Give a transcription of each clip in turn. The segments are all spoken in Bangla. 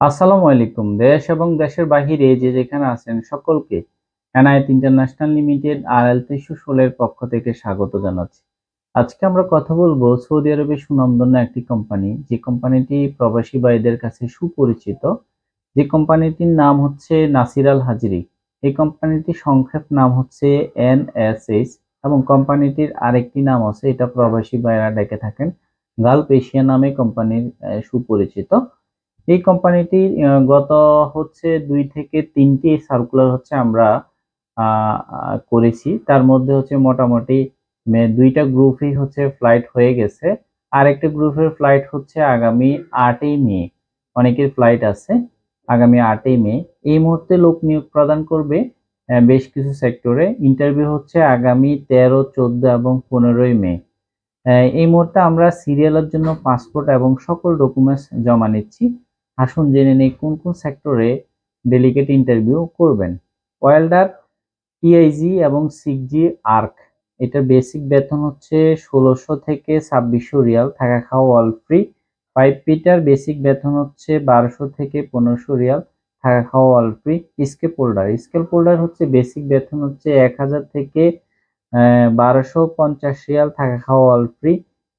আসসালামু আলাইকুম। দেশ এবং দেশের বাহিরে যে যেখানে আছেন সকলকে এনআইএত ইন্টারন্যাশনাল লিমিটেড আর এল তেইশশো ষোলের পক্ষ থেকে স্বাগত জানাচ্ছি। আজকে আমরা কথা বলব সৌদি আরবের সুনামধন্য একটি কোম্পানি, যে কোম্পানিটি প্রবাসী ভাইদের কাছে সুপরিচিত। যে কোম্পানিটির নাম হচ্ছে নাসির আল হাজিরি। এই কোম্পানিটির সংক্ষেপ নাম হচ্ছে এনএসএস এবং কোম্পানিটির আরেকটি নাম আছে, এটা প্রবাসী ভাইরা ডেকে থাকেন। গালফ এশিয়া নামে কোম্পানির সুপরিচিত। এই কোম্পানিটি গত হচ্ছে দুই থেকে তিনটি সার্কুলার হচ্ছে আমরা করেছি। তার মধ্যে হচ্ছে মোটামুটি মে- দুইটা গ্রুপই হচ্ছে ফ্লাইট হয়ে গেছে। আর একটা গ্রুপের ফ্লাইট হচ্ছে আগামী আটই মে। অনেকের ফ্লাইট আছে, আগামী আটই মে। এই মুহূর্তে লোক নিয়োগ প্রদান করবে বেশ কিছু সেক্টরে ইন্টারভিউ হচ্ছে আগামী তেরো, চোদ্দ এবং পনেরোই মে। এই মুহূর্তে আমরা সিরিয়ালের জন্য পাসপোর্ট এবং সকল ডকুমেন্টস জমা নিচ্ছি। আসুন জেনে নেই কোন কোন সেক্টরে ডেলিগেট ইন্টারভিউ করবেন। ওয়েল্ডার টিআইজি এবং সিকজি আর্ক এটার বেসিক বেতন হচ্ছে ষোলোশো থেকে ছাব্বিশশো রিয়াল, থাকা খাওয়া all free pipe fitter basic বেতন হচ্ছে বারোশো থেকে পনেরোশো রিয়াল, থাকা খাওয়া অল ফ্রি স্কেপ হোল্ডার স্কেল হোল্ডার হচ্ছে বেসিক বেতন হচ্ছে এক হাজার থেকে বারোশো পঞ্চাশ রিয়াল, থাকা খাওয়া অল ফ্রি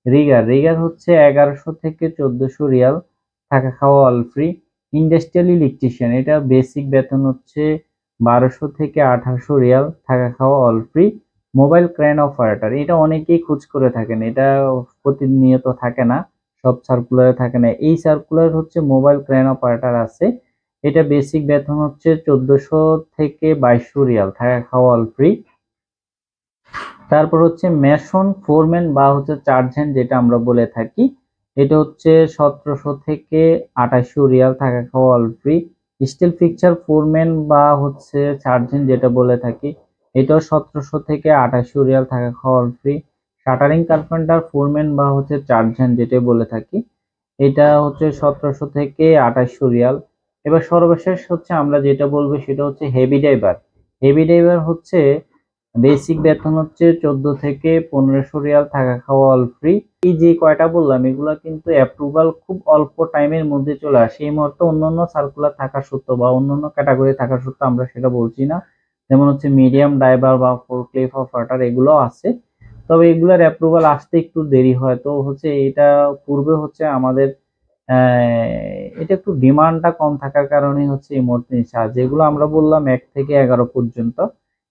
রিগার রিগার হচ্ছে এগারোশো থেকে চোদ্দোশো রিয়াল থাকা খাওয়া অল ফ্রি ইন্ডাস্ট্রিয়াল ইলেকট্রিশিয়ান এটা বেসিক বেতন হচ্ছে বারোশো থেকে আঠারোশো রিয়াল থাকা খাওয়া all free mobile crane operator এটা অনেকেই খোঁজ করে থাকেন, এটা প্রতিনিয়ত থাকে না, সব সার্কুলারে থাকে না। এই সার্কুলার হচ্ছে মোবাইল ক্রেন অপারেটর আছে, এটা বেসিক বেতন হচ্ছে চোদ্দোশো থেকে বাইশশো রিয়াল থাকা খাওয়া অল ফ্রি তারপর হচ্ছে মেশন ফোরম্যান বা হচ্ছে চার্জেন্ট যেটা আমরা বলে থাকি এটা হচ্ছে সতেরোশো থেকে আঠাশশো রিয়াল থাকা খাওয়া all free steel fixer foreman বা হচ্ছে সার্জেন্ট যেটা বলে থাকি, এটাও সতেরোশো থেকে আঠাশশো রিয়াল থাকা খাওয়া all free shuttering carpenter foreman বা হচ্ছে চার্জেন্ট যেটা বলে থাকি, এটা হচ্ছে সতেরোশো থেকে আঠাশশো রিয়াল। এবার সর্বশেষ হচ্ছে আমরা যেটা বলব সেটা হচ্ছে হেভি ড্রাইভার হেভি ড্রাইভার হচ্ছে বেসিক বেতন হচ্ছে চোদ্দ থেকে পনেরোশো রিয়াল থাকা খাওয়া অল ফ্রি এই যে কয়টা বললাম, এগুলা কিন্তু অ্যাপ্রুভাল খুব অল্প টাইমের মধ্যে চলে আসে। এই মুহূর্তে অন্যান্য সার্কুলার থাকা সত্ত্বেও বা অন্যান্য ক্যাটাগরি থাকা সত্ত্বেও আমরা সেটা বলছি না। যেমন হচ্ছে মিডিয়াম ড্রাইভার বা ফোর ক্লিফ অপারেটার এগুলো আছে। তবে এগুলার অ্যাপ্রুভাল আসতে একটু দেরি হয়। তো হচ্ছে এটা পূর্বে হচ্ছে আমাদের এটা একটু ডিমান্ডটা কম থাকার কারণে হচ্ছে এই মুহূর্তে যেগুলো আমরা বললাম এক থেকে এগারো পর্যন্ত।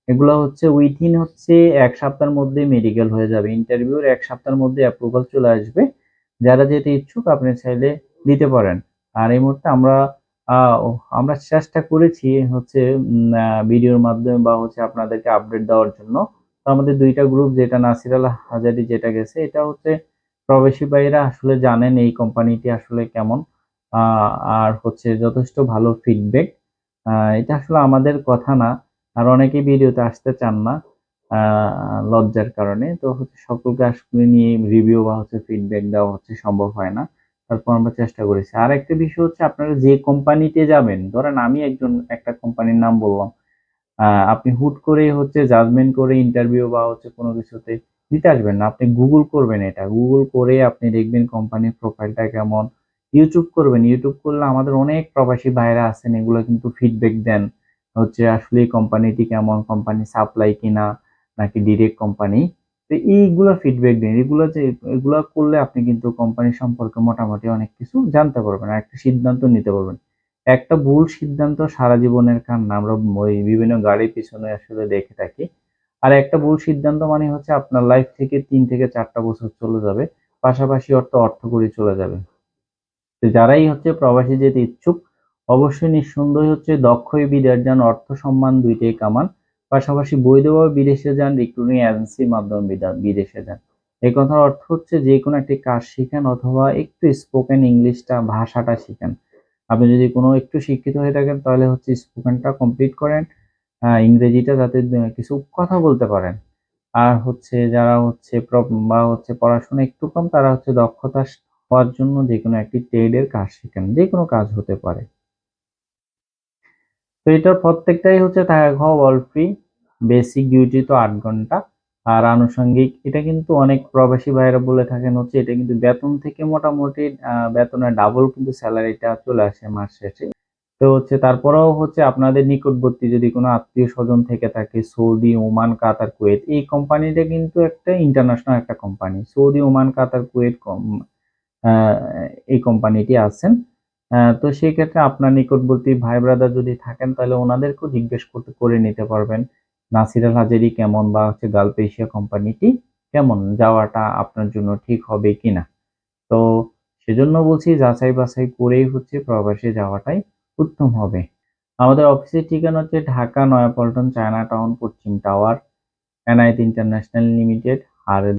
এগুলো হচ্ছে উইথিন হচ্ছে এক সপ্তাহের মধ্যে মেডিকেল হয়ে যাবে। ইন্টারভিউর এক সপ্তাহের মধ্যে অ্যাপ্রুভাল চলে আসবে। যারা যেতে ইচ্ছুক, আপনি চাইলে দিতে পারেন। আর এই মুহূর্তে আমরা আমরা চেষ্টা করেছি হচ্ছে ভিডিওর মাধ্যমে বা হচ্ছে আপনাদেরকে আপডেট দেওয়ার জন্য। তো আমাদের দুইটা গ্রুপ যেটা নাসির আল হাজারি যেটা গেছে, এটা হচ্ছে প্রবাসী ভাইরা আসলে জানেন এই কোম্পানিটি আসলে কেমন। আর হচ্ছে যথেষ্ট ভালো ফিডব্যাক এটা আসলে আমাদের কথা না। আর অনেকে ভিডিওতে আসতে চান না লজ্জার কারণে। তো হচ্ছে সকলকে আসলে নিয়ে রিভিউ বা হচ্ছে ফিডব্যাক দেওয়া হচ্ছে সম্ভব হয় না। তারপর আমরা চেষ্টা করেছি। আর একটা বিষয় হচ্ছে আপনারা যে কোম্পানিতে যাবেন, ধরেন আমি একজন, একটা কোম্পানির নাম বললাম আপনি হুট করে হচ্ছে জাজমেন্ট করে ইন্টারভিউ বা হচ্ছে কোনো কিছুতে দিতে আসবেন না। আপনি গুগল করবেন এটা। গুগল করে আপনি দেখবেন কোম্পানির প্রোফাইলটা কেমন। ইউটিউব করবেন। ইউটিউব করলে আমাদের অনেক প্রবাসী ভাইরা আছেন, এগুলো কিন্তু ফিডব্যাক দেন। হচ্ছে আসলে কোম্পানিটি কেমন কোম্পানি সাপ্লাই কিনা, নাকি ডিরেক্ট কোম্পানি তো এইগুলো ফিডব্যাক দিন। এগুলো যে, এগুলো করলে আপনি কিন্তু কোম্পানি সম্পর্কে মোটামুটি অনেক কিছু জানতে পারবেন আর একটা সিদ্ধান্ত নিতে পারবেন। একটা ভুল সিদ্ধান্ত সারা জীবনের কান্না। আমরা ওই বিভিন্ন গাড়ির পিছনে আসলে দেখে থাকি। আর একটা ভুল সিদ্ধান্ত মানে হচ্ছে আপনার লাইফ থেকে তিন থেকে চারটা বছর চলে যাবে। পাশাপাশি অর্থ অর্থ করে চলে যাবে। তো যারাই হচ্ছে প্রবাসী যেতে ইচ্ছুক অবশ্যই নিঃসন্দেহে হচ্ছে দক্ষই বিদেশ যান অর্থ সম্মান দুইটাই কামান। পাশাপাশি বৈধভাবে বিদেশে যান রিক্রুটিং এজেন্সির মাধ্যমে বিদা- বিদেশে যান। এই কথার অর্থ হচ্ছে যে কোনো একটি কাজ শিখেন অথবা একটু স্পোকেন ইংলিশটা ভাষাটা শিখেন। আপনি যদি কোনো একটু শিক্ষিত হয়ে থাকেন, তাহলে হচ্ছে স্পোকেনটা কমপ্লিট করেন ইংরেজিটা যাতে কিছু কথা বলতে পারেন। আর হচ্ছে যারা হচ্ছে বা হচ্ছে পড়াশোনা একটু কম, তারা হচ্ছে দক্ষতা হওয়ার জন্য যে কোনো একটি ট্রেডের কাজ শিখেন। যে কোনো কাজ হতে পারে। তো এটার প্রত্যেকটাই হচ্ছে থাকা খাওয়া অল ফ্রি বেসিক ডিউটি তো আট ঘণ্টা। আর আনুষঙ্গিক, এটা কিন্তু অনেক প্রবাসী ভাইয়েরা বলে থাকেন হচ্ছে, এটা কিন্তু বেতন থেকে মোটামুটি বেতনের ডাবল কিন্তু স্যালারিটা চলে আসে মাস শেষে। তো হচ্ছে তারপরেও হচ্ছে আপনাদের নিকটবর্তী যদি কোনো আত্মীয় স্বজন থেকে থাকে, সৌদি, ওমান, কাতার, কুয়েত, এই কোম্পানিটা কিন্তু একটা ইন্টারন্যাশনাল একটা company. Saudi, Oman, Qatar, Kuwait এই কোম্পানিটি আছেন। তো সেই ক্ষেত্রে আপনার নিকটবর্তী ভাই ব্রাদার যদি থাকেন, তাহলে ওনাদেরকেও জিজ্ঞেস করতে, করে নিতে পারবেন নাসির আল হাজারি কেমন বা হচ্ছে গালফ এশিয়া কোম্পানিটি কেমন, যাওয়াটা আপনার জন্য ঠিক হবে কিনা। তো সেজন্য বলছি, যাচাই বাছাই করেই হচ্ছে প্রবাসে যাওয়াটাই উত্তম হবে। আমাদের অফিসের ঠিকানা হচ্ছে ঢাকা, নয়াপল্টন, চায়না টাউন, পশ্চিম টাওয়ার এনআইটি ইন্টারন্যাশনাল লিমিটেড, আর